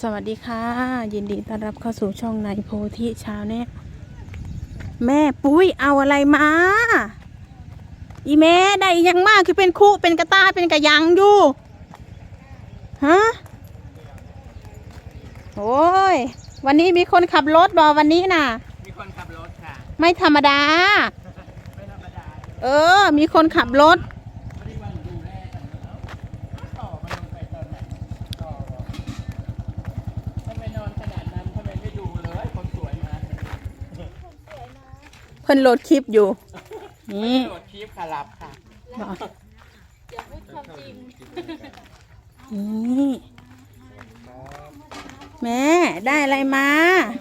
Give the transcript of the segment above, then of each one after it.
สวัสดีค่ะ ยินดีต้อนรับเข้าสู่ช่องในโพธิชาวเน็ตแม่ปุ้ยเอาอะไรมา อีแม่ได้อีหยังมากคือเป็นคู่เป็นกระตายเป็นกระยังอยู่ฮะโอ้ย วันนี้มีคนขับรถบอวันนี้น่ะ มีคนขับรถค่ะ ไม่ธรรมดาไม่ธรรมดาเออ มีคนขับรถ ไม่ได้วันดูแลกันเนาะต่อมันลงไปตอนไหนต่อบอกทำไมนอนขนาดนั้นทำไมไม่ดูเลยคนสวยมา เพิ่นโหลดคลิปอยู่นี่โหลดคลิปค่ะรับค่ะบอกนี่แม่ได้อะไรมา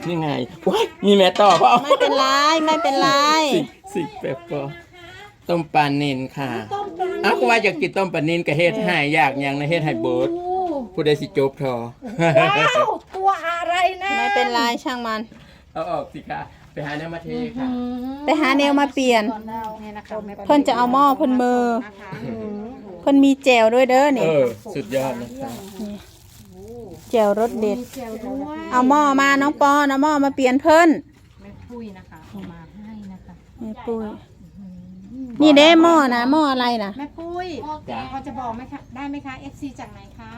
นี่ไงว้ายมีแม่ต่อเปล่าไม่เป็นไรไม่เป็นไรสิสิเปปเปอร์ต้มปลานินค่ะอ้าวก็ว่าอยากกินต้มปลานินกับเฮ็ดใหายอยากหยังในะเฮ็ดใหายเบิร์ดผู้ใดสิจบทอตัวอะไรนะ ไม่เป็นไรช่างมัน เอาออกสิค่ะ ไปหาแนวมาเทค่ะไปหาแนวมาเปลี่ยนเนี่ยนะคะแม่เพิ่นจะเอาหม้อเพิ่นมือเพิ่นมีแจวด้วยเด้อเอนี่ อ สุดยอดนะคะแจวรสเด็ด เจียวด้วยเอาหม้อมาน้องปอนเอาหม้อมาเปลี่ยนเพิ่นแม่ปุ้ยนะคะเอามาให้นะคะแม่ปุ้ยนี่เด้หม้อนะหม้ออะไรนะแม่ปุ้ยจ้ะพอจะบอกไหมคะได้ไหมคะ FC จากไหนคะ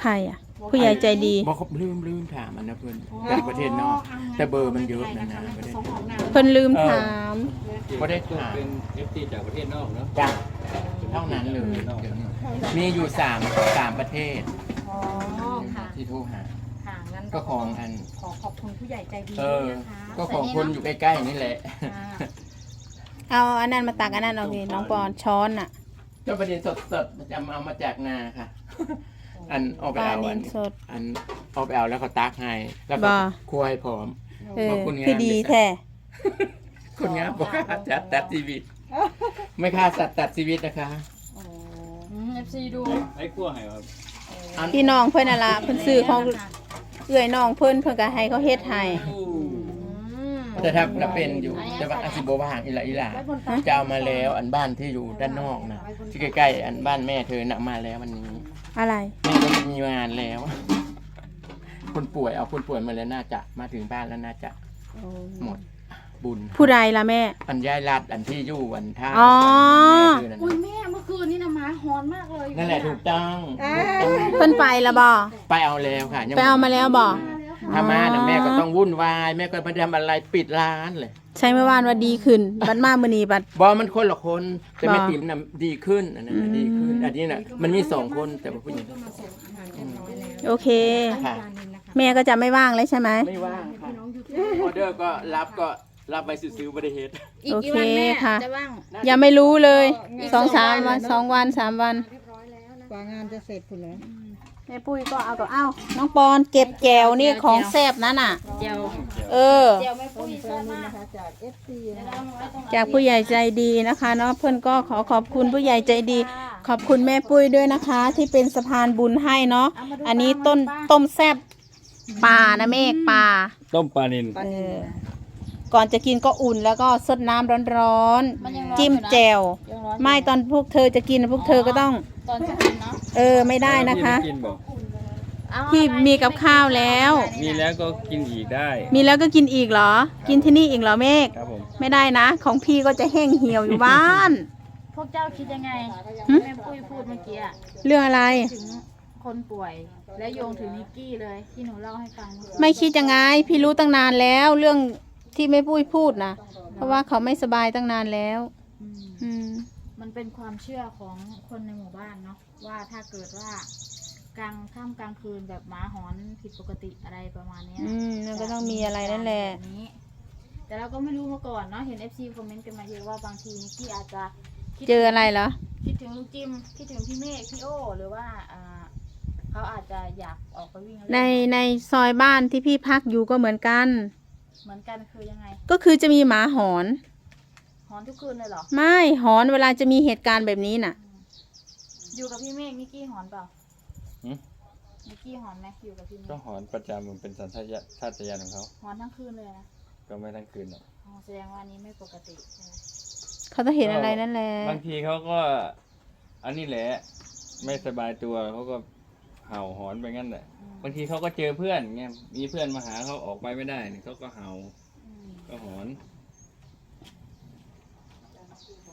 ใครอะ ผู้ใหญ่ใจดี บอกเขาลืมลืมถามมันนะเพื่อนจากประเทศนอก แต่เบอร์มันเยอะนะนะไม่ประเป็นเทศไรนะคะส่งของนางเพิ่นลืมถาม ก็ได้ถามเป็นเอฟซีจากประเทศนอกเนาะจ้ะเท่านั้นเลยมีอยู่สามสามประเทศอ๋อค่ะที่โทรหาค่ะงั้นก็ของอันขอขอบคุณผู้ใหญ่ใจดีเออนะคะก็ของคนอยู่ใกล้ๆนี่แหละค่ะเอาอันนั้นมาตักอันนั้นเอาสิน้องปอนช้อนอะ เจ้าประเด็นสดๆจะเอามาจากนาค่ะ อันเอาไปปลาเอานิอันนสดอันเอาไปเอาแล้วก็ตักให้แล้วก็บ่ คั่วให้พร้อม เออขอบคุณงามคือดีแท้ คนงามบอกค่าจัดตัดชีวิต ไม่ค่าสัตว์ตัดชีวิตนะคะเอฟซีดูไอ้ขั้วไห้ครับอันพี่น้องเพิ่นน่ะล่ะเพิ่นซื้อของเอื้อยน้องเพิ่นเพิ่นก็ให้เขาเฮ็ดให้แต่ถ้าถ้าเป็นอยู่แต่ว่าอาซิโบว่างอีหละอีหละจะเอามาแล้ว อันบ้านที่อยู่ด้านนอกนะที่ใกล้ๆอันบ้านแม่เธอน่ะมาแล้ววันนี้ อะไร แม่ก็มีงานแล้ว คนป่วยเอาคนป่วยมาแล้วน่าจะมาถึงบ้านแล้วน่าจะหมดบุญ ผู้ใดล่ะแม่ อันย้ายรัดอันที่อยู่วันท่าอ๋อแม่เธอนั่นอุ้ยน่ะแม่เมื่อคืนนี่นะหมาหอนมากเลยนั่นแหละถูกต้องถูกต้อง เพิ่นไปละบ่ไปเอาแล้วค่ะยังไปเอามาแล้วบ่ถ้ามาน่ะแม่ก็ต้องวุ่นวาย แม่ก็ไม่ได้ทำอะไรปิดร้านเลย ใช้เมื่อวานว่าดีขึ้น บัดมามื้อนี้บัด บอมันคนละคนแต่แม่บ่ ติ๋มน่ะดีขึ้นอันนั้นน่ะอืมดีขึ้นอันนี้น่ะมันมีสองคนแต่ว่าผู้หญิงโอเค ค่ะแม่ก็จะไม่ว่างเลยใช่ไหมไม่ว่างค่ะออเดอร์ก็รับก็รับไปซื้อๆบริเหตุอีกโอกี่เควันแม่ค่ะจะว่างยังไม่รู้เลยสองสามวันสองวันสามวัน กว่างานจะเสร็จคุณแล้ว แม่ปุ้ยก็เอาก็เอาน้องปอนเก็บแจวนี่ของแซ่บนั่นน่ะ เจียวเออเจียวแม่ปุ้ยชอบมากจากผู้ใหญ่ใจดีนะคะเนาะเพื่อนก็ขอขอบคุณผู้ใหญ่ใจดี ขอบคุณแม่ปุ้ยด้วยนะคะ ที่เป็นสะพานบุญให้เนาะอันนี้ต้นต้มแซ่บปลานะเมฆปลาต้มปลานินเออ ก่อนจะกินก็อุ่นแล้วก็ซดน้ำร้อนมันยังร้อนๆ จิ้มอยู่นะแจวยังร้อนไม่ตอนพวกเธอจะกินพวกเธอก็ต้อง ตอนจะกินเนาะเออไม่ได้นะคะกินบอกเอาพี่มีกับข้าวแล้ว มีแล้วก็กินอีกได้ มีแล้วก็กินอีกเหรอ กินที่นี่อีกเหรอเมฆครับผมไม่ได้นะ ของพี่ก็จะแห้งเหี่ยวอยู่บ้าน พวกเจ้าคิดยังไงหึ แม่ปุ้ยพูดเมื่อกี้อะเรื่องอะไร ถึงคนป่วยและโยงถึงนิกกี้เลยที่หนูเล่าให้ฟังเมื่อกี้ไม่คิดยังไง พี่รู้ตั้งนานแล้ว เรื่อง ที่ไม่ปุ้ยพูดนะเพราะว่าเขาไม่สบายตั้งนานแล้ว อืมอืม มันเป็นความเชื่อของคนในหมู่บ้านเนาะว่าถ้าเกิดว่ากลางค่ำกลางคืนแบบหมาหอนผิดปกติอะไรประมาณเนี้ยอืมมันก็ต้องมีอะไรนั่นแหละ บบนี้ แต่เราก็ไม่รู้มาก่อนเนาะเห็น FC คอมเมนต์กันมาเยอะว่าบางทีนิกกี้อาจจะคิด เจออะไรเหรอ คิดถึงลุงจิม คิดถึงพี่เมฆพี่โอ หรือว่าอ่าเขาอาจจะอยากออกไปวิ่งเล่ในในซอยบ้านที่พี่พักอยู่ก็เหมือนกัน เหมือนกันคือยังไงก็คือจะมีหมาหอน หอนทุกคืนเลยเหรอ ไม่หอนเวลาจะมีเหตุการณ์แบบนี้น่ะ อยู่กับพี่เมฆนิกกี้หอนเปล่าหืมนิกกี้หอนไหมอยู่กับพี่เมก็ฆหอนประจำมันเป็นสัญชาตญาชาตญาณของเขา หอนทั้งคืนเลยนะก็ไม่ทั้งคืนหรอก อ๋อแสดงว่าอันนี้ไม่ปกติใช่ไหมเขาต้องเห็นอะไรนั่นแหละบางทีเขาก็ อันนี้แหละ ไม่สบายตัวเขาก็ เห่าหอนไปงั้นแหละบางทีเขาก็เจอเพื่อนเงี้ยมีเพื่อนมาหาเขาออกไปไม่ได้นี่เขาก็เห่าอืมก็หอน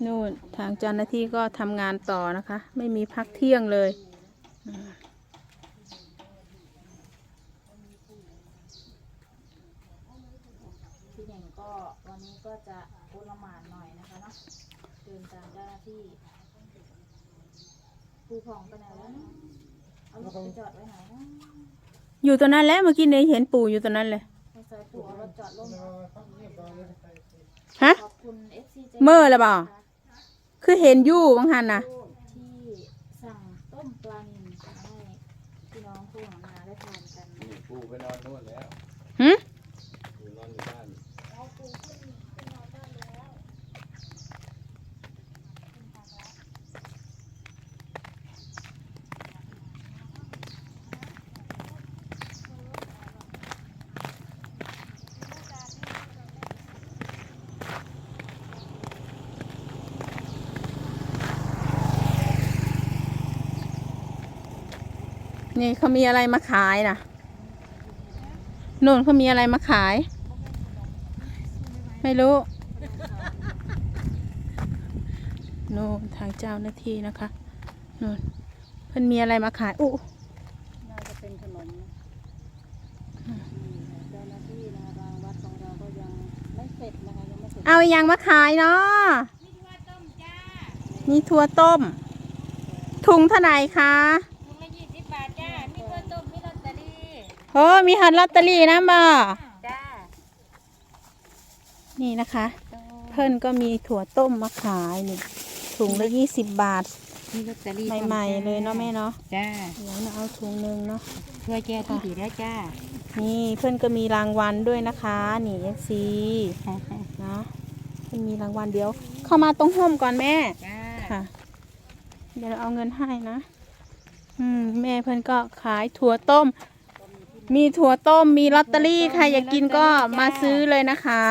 นู่นทางเจ้าหน้าที่ก็ทำงานต่อนะคะ ไม่มีพักเที่ยงเลยพี่เน่งก็วันนี้ก็จะโอละหมานหน่อยนะคะเนาะเดินตามเจ้าหน้าที่ปูผ่องไปไหนแล้วเนาะ เอารถไปจอดไว้ไหนเนาะอยู่ตรงนั้นแหล้วเมื่อกี้เนี่ยเห็นปู่อยู่ตรงนั้นเลยให้ซอยปูเอารถจอดลงฮะ ขอบคุณ FC ใจเมื่อแล้วเปล่า คือเห็นอยู่บางหันนะที่สั่งต้มปลานิลมาให้พี่น้องผู้หางนาได้ทานกัน นี่ปูไปนอนนู่นแล้ว หึ ปูนอนอยู่บ้าน นี่เขามีอะไรมาขายนะนู่นเขามีอะไรมาขาย ไม่รู้นู่นทางเจ้าหน้าที่นะคะนู่นเพิ่นมีอะไรมาขายอู้น่าจะเป็นขนมเจ้าหน้าที่นะบางวัดของเราก็ยังไม่เสร็จนะคะยังไม่เสร็จเอาอหยังมาขายเนาะมีถั่วต้ม ถุงเท่าไหร่คะ โอ้มีฮันลอตเตอรี่นะบ่จ้านี่นะคะ เพิ่นก็มีถั่วต้มมาขายนี่ถุงละยี่สิบบาทมีลอตเตอรี่ใหม่ๆเลยเนาะแม่เนาะจ้าเดี๋ยวเราเอาถุงหนึงเนาะช่วยแก้ที่ดีแล้วจ้า นี่เพื่อนก็มีรางวัลด้วยนะคะนี่ FC นะเพื่อนมีรางวัลเดี๋ยว เข้ามาตรงห่มก่อนแม่จ้าค่ะ เดี๋ยวเราเอาเงินให้นะ อืมแม่เพื่อนก็ขายถั่วต้ม มีถั่วต้มมีลอตเตอรี่ใครอยากกินก็มาซื้อเลยนะคะ